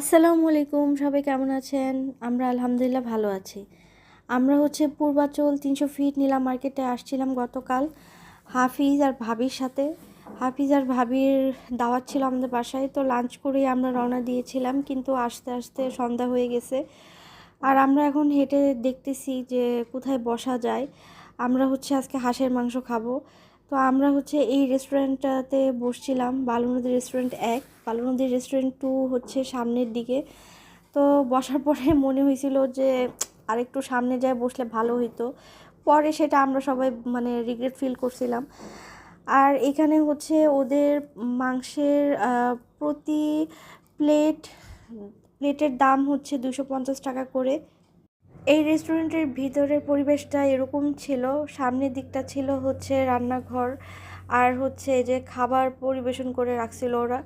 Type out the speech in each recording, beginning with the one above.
আসসালামু আলাইকুম, সবাই কেমন আছেন? আমরা আলহামদুলিল্লাহ ভালো আছি। আমরা হচ্ছে পূর্বাচল তিনশো ফিট নীলা মার্কেটে আসছিলাম গতকাল। হাফিজ আর ভাবির সাথে। হাফিজ আর ভাবির দাওয়াত ছিল আমাদের বাসায়, তো লাঞ্চ করেই আমরা রওনা দিয়েছিলাম, কিন্তু আস্তে আস্তে সন্ধ্যা হয়ে গেছে। আর আমরা এখন হেঁটে দেখতেছি যে কোথায় বসা যায়। আমরা হচ্ছে আজকে হাঁসের মাংস খাব। তো আমরা হচ্ছে এই রেস্টুরেন্টটাতে বসছিলাম বালু নদী রেস্টুরেন্ট এক বালু নদী রেস্টুরেন্ট টু হচ্ছে সামনের দিকে। তো বসার পরে মনে হয়েছিল যে আরেকটু সামনে যায় বসলে ভালো হইতো। পরে সেটা আমরা সবাই মানে রিগ্রেট ফিল করছিলাম। আর এখানে হচ্ছে ওদের মাংসের প্রতি প্লেট প্লেটের দাম হচ্ছে দুশো পঞ্চাশ টাকা করে। এই রেস্টুরেন্টের ভিতরের পরিবেশটা এরকম ছিল, সামনের দিকটা ছিল হচ্ছে রান্নাঘর, আর হচ্ছে যে খাবার পরিবেশন করে রাখছিল ওরা।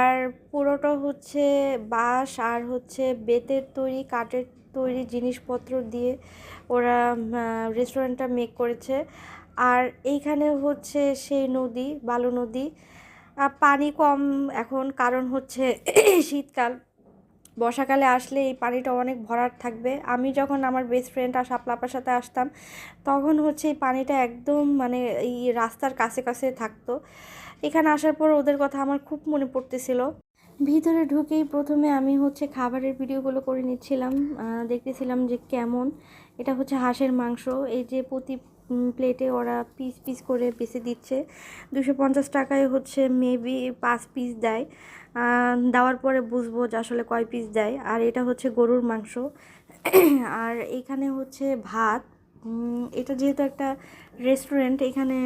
আর পুরোটা হচ্ছে বাঁশ আর হচ্ছে বেতের তৈরি, কাঠের তৈরি জিনিসপত্র দিয়ে ওরা রেস্টুরেন্টটা মেক করেছে। আর এইখানে হচ্ছে সেই নদী, বালু নদী। পানি কম এখন, কারণ হচ্ছে শীতকাল। বর্ষাকালে আসলে এই পানিটা অনেক ভরাট থাকবে। আমি যখন আমার বেস্ট ফ্রেন্ড আর সাপলাপার সাথে আসতাম, তখন হচ্ছে এই পানিটা একদম মানে এই রাস্তার কাছে কাছে থাকতো। এখানে আসার পর ওদের কথা আমার খুব মনে পড়তেছিল। ভিতরে ঢুকেই প্রথমে আমি হচ্ছে খাবারের ভিডিওগুলো করে নিচ্ছিলাম। দেখতেছিলাম যে কেমন। এটা হচ্ছে হাঁসের মাংস। এই যে প্রতি প্লেটে ওরা পিস পিস করে বেছে দিচ্ছে। দুশো পঞ্চাশ টাকায় হচ্ছে মেবি পাঁচ পিস দেয়। দেওয়ার পরে বুঝব যে আসলে কয় পিস দেয়। আর এটা হচ্ছে গরুর মাংস। আর এখানে হচ্ছে ভাত। এটা যেহেতু একটা রেস্টুরেন্ট এখানে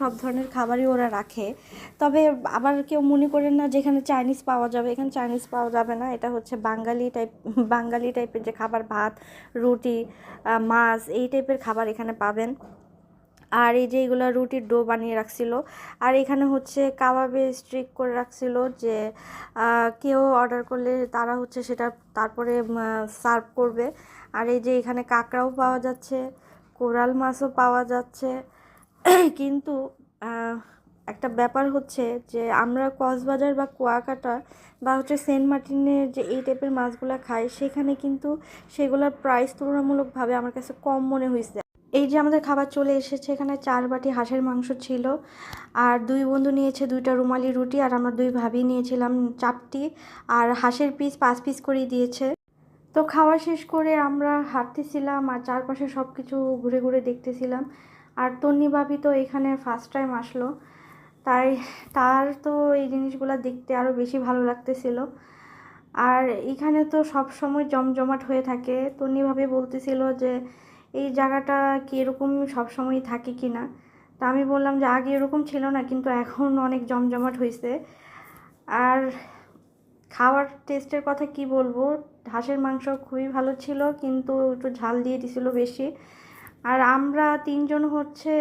সব ধরনের খাবারই ওরা রাখে। তবে আবার কেউ মনে করেন না যেখানে চাইনিজ পাওয়া যাবে, এখানে চাইনিজ পাওয়া যাবে না। এটা হচ্ছে বাঙালি টাইপ বাঙালি টাইপের যে খাবার, ভাত, রুটি মাছ, এই টাইপের খাবার এখানে পাবেন। আর এই যে এগুলো রুটির ডো বানিয়ে রাখছিল। আর এখানে হচ্ছে কাবাবে স্ট্রিক করে রাখছিল যে কেউ অর্ডার করলে তারা হচ্ছে সেটা তারপরে সার্ভ করবে। আর এই যে এখানে কাঁকড়াও পাওয়া যাচ্ছে। কোরাল মাছও পাওয়া যাচ্ছে। কিন্তু একটা ব্যাপার হচ্ছে যে আমরা কক্সবাজার বা কুয়াকাটা বা হচ্ছে সেন্ট মার্টিনের যে এই টাইপের মাছগুলো খাই, সেখানে কিন্তু সেগুলোর প্রাইস তুলনামূলকভাবে আমার কাছে কম মনে হয়েছে এই যে আমাদের খাবার চলে এসেছে, এখানে চার বাটি হাঁসের মাংস ছিল। আর দুই বন্ধু নিয়েছে দুইটা রুমালি রুটি, আর আমরা দুই ভাবি নিয়েছিলাম চারটি। আর হাঁসের পিস পাঁচ পিস করেই দিয়েছে। তো খাওয়া শেষ করে আমরা হাঁটতেছিলাম আর চারপাশে সব কিছু ঘুরে ঘুরে দেখতেছিলাম। আর তন্নি ভাবি তো এখানে ফার্স্ট টাইম আসলো। তাই তার তো এই জিনিসগুলো দেখতে আরও বেশি ভালো লাগতেছিল। আর এখানে তো সব সময় জমজমাট হয়ে থাকে। তন্নি ভাবি বলতেছিল যে, এই জায়গাটা কি এরকম সবসময় থাকে কি না তা আমি বললাম যে, আগে এরকম ছিল না, কিন্তু এখন অনেক জমজমাট হয়েছে আর খাওয়ার টেস্টের কথা কি বলব? হাঁসের মাংস খুবই ভালো ছিল, কিন্তু একটু ঝাল দিয়ে দিছিল বেশি। আর আমরা তিনজন হচ্ছে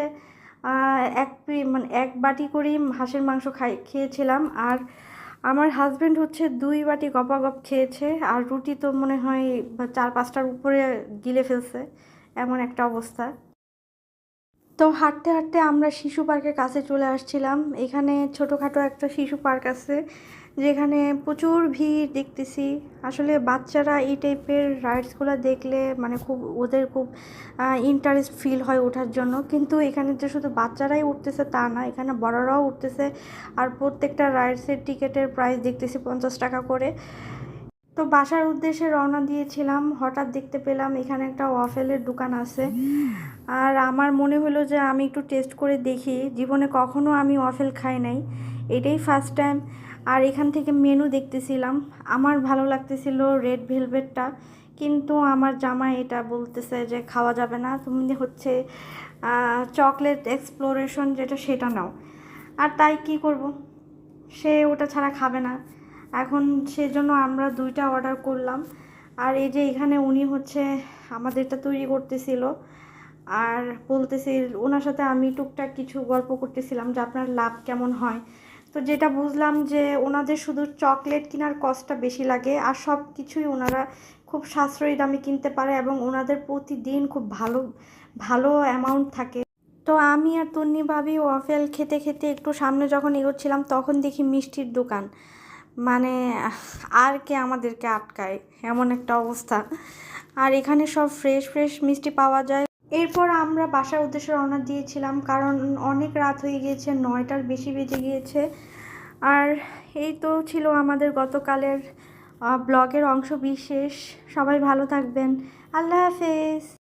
এক মানে এক বাটি করেই হাঁসের মাংস খাই, খেয়েছিলাম। আর আমার হাজব্যান্ড হচ্ছে দুই বাটি গপা গপ খেয়েছে, আর রুটি তো মনে হয় চার পাঁচটার উপরে গিলে ফেলছে, এমন একটা অবস্থা। তো হাঁটতে হাঁটতে আমরা শিশু পার্কের কাছে চলে আসছিলাম। এখানে ছোটোখাটো একটা শিশু পার্ক আছে, যেখানে প্রচুর ভিড় দেখতেছি। আসলে বাচ্চারা এই টাইপের রাইডসগুলো দেখলে মানে খুব, ওদের খুব ইন্টারেস্ট ফিল হয় ওঠার জন্য। কিন্তু এখানে যে শুধু বাচ্চারাই উঠতেছে তা না, এখানে বড়রাও উঠতেছে। আর প্রত্যেকটা রাইডসের টিকিটের প্রাইস দেখতেছি পঞ্চাশ টাকা করে। তো বাসার উদ্দেশ্যে রওনা দিয়েছিলাম। হঠাৎ দেখতে পেলাম এখানে একটা ওয়াফেলের দোকান আছে। আর আমার মনে হলো যে আমি একটু টেস্ট করে দেখি, জীবনে কখনো আমি ওয়াফেল খাই নাই। এটাই ফার্স্ট টাইম আর এখান থেকে মেনু দেখতেছিলাম। আমার ভালো লাগতেছিল রেড ভেলভেটটা কিন্তু আমার জামা এটা বলতেছে যে খাওয়া যাবে না। তুমি হচ্ছে চকলেট এক্সপ্লোরেশন যেটা সেটা নাও। আর তাই কি করব? সে ওটা ছাড়া খাবে না। এখন সেজন্য আমরা দুইটা অর্ডার করলাম। আর এই যে এখানে উনি হচ্ছে আমাদেরটা তৈরি করতেছিল। আর বলতেছি ওনার সাথে আমি টুকটাক কিছু গল্প করতেছিলাম যে আপনার লাভ কেমন হয়। তো যেটা বুঝলাম যে ওনাদের শুধু চকলেট কেনার কস্টটা বেশি লাগে, আর সব কিছুই ওনারা খুব সাশ্রয়ী দামে কিনতে পারে এবং ওনাদের প্রতিদিন খুব ভালো ভালো অ্যামাউন্ট থাকে। তো আমি আর তন্নি ভাবি ওয়াফেল খেতে খেতে একটু সামনে যখন এগোচ্ছিলাম, তখন দেখি মিষ্টির দোকান। মানে আর কে আমাদেরকে আটকায়? এমন একটা অবস্থা। আর এখানে সব ফ্রেশ ফ্রেশ মিষ্টি পাওয়া যায়। এরপর আমরা বাসার উদ্দেশ্যে রওনা দিয়েছিলাম, কারণ অনেক রাত হয়ে গিয়েছে, নয়টার বেশি বেজে গিয়েছে। আর এই তো ছিল আমাদের গতকালের ব্লগের অংশ বিশেষ। সবাই ভালো থাকবেন। আল্লাহ হাফেজ।